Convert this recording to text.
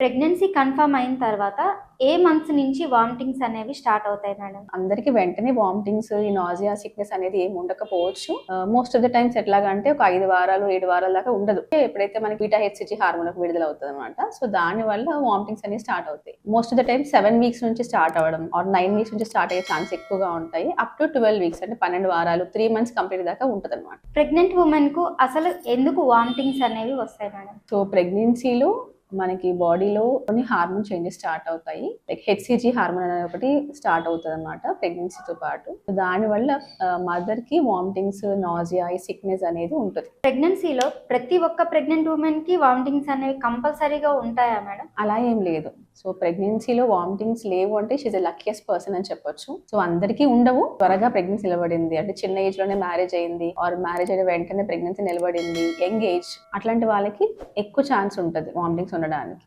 Pregnancy confirm అయిన తర్వాత ఏ మంత్స్ నుంచి వామిటింగ్స్ అనేవి స్టార్ట్ అవుతాయి మేడం? అందరికి వెంటనే వామిటింగ్స్ ఈ నాజియా సిక్నెస్ అనేది ఏమి ఉండకపోవచ్చు. మోస్ట్ ఆఫ్ ద టైమ్స్ ఎట్లాగా అంటే ఒక ఐదు వారాలు ఏడు వారాల దాకా ఉండదు. ఎప్పుడైతే మనకి బీటా హెచ్సిజి హార్మోన్ విడుదల అవుతుంది అనమాట సో దాని వల్ల వామిటింగ్స్ అనేవి స్టార్ట్ అవుతాయి. Most of the time seven weeks నుంచి స్టార్ట్ అవ్వడం ఆర్ నైన్ వీక్స్ నుంచి స్టార్ట్ అయ్యే ఛాన్స్ ఎక్కువగా ఉంటాయి. అప్ టు ట్వెల్వ్ వీక్స్ అంటే పన్నెండు వారాలు త్రీ మంత్స్ కంప్లీట్ దాకా ఉంటుంది అనమాట ప్రెగ్నెంట్ ఉమెన్కు అసలు ఎందుకు వామిటింగ్స్ అనేవి వస్తాయి మేడం? సో ప్రెగ్నెన్సీలో మనకి బాడీలో కొన్ని హార్మోన్ చేంజెస్ స్టార్ట్ అవుతాయి. లైక్ హెచ్సిజి హార్మోన్ అనేది ఒకటి స్టార్ట్ అవుతుంది అనమాట ప్రెగ్నెన్సీతో పాటు. దానివల్ల మదర్కి వామిటింగ్స్ నాజియా ఈ సిక్నెస్ అనేది ఉంటుంది. ప్రెగ్నెన్సీలో ప్రతి ఒక్క ప్రెగ్నెంట్ ఉమెన్కి వామిటింగ్స్ అనేవి కంపల్సరీగా ఉంటాయా మేడం? అలా ఏం లేదు. సో ప్రెగ్నెన్సీలో వామిటింగ్స్ లేవు అంటే షీజ్ ఎ లక్కీయెస్ట్ పర్సన్ అని చెప్పొచ్చు. సో అందరికీ ఉండవు. త్వరగా ప్రెగ్నెన్సీ నిలబడింది. అంటే చిన్న ఏజ్లోనే మ్యారేజ్ అయింది. ఆర్ మ్యారేజ్ అయిన వెంటనే ప్రెగ్నెన్సీ నిలబడింది. Young age. అట్లాంటి వాళ్ళకి ఎక్కువ ఛాన్స్ ఉంటుంది వామిటింగ్స్ ఉండడానికి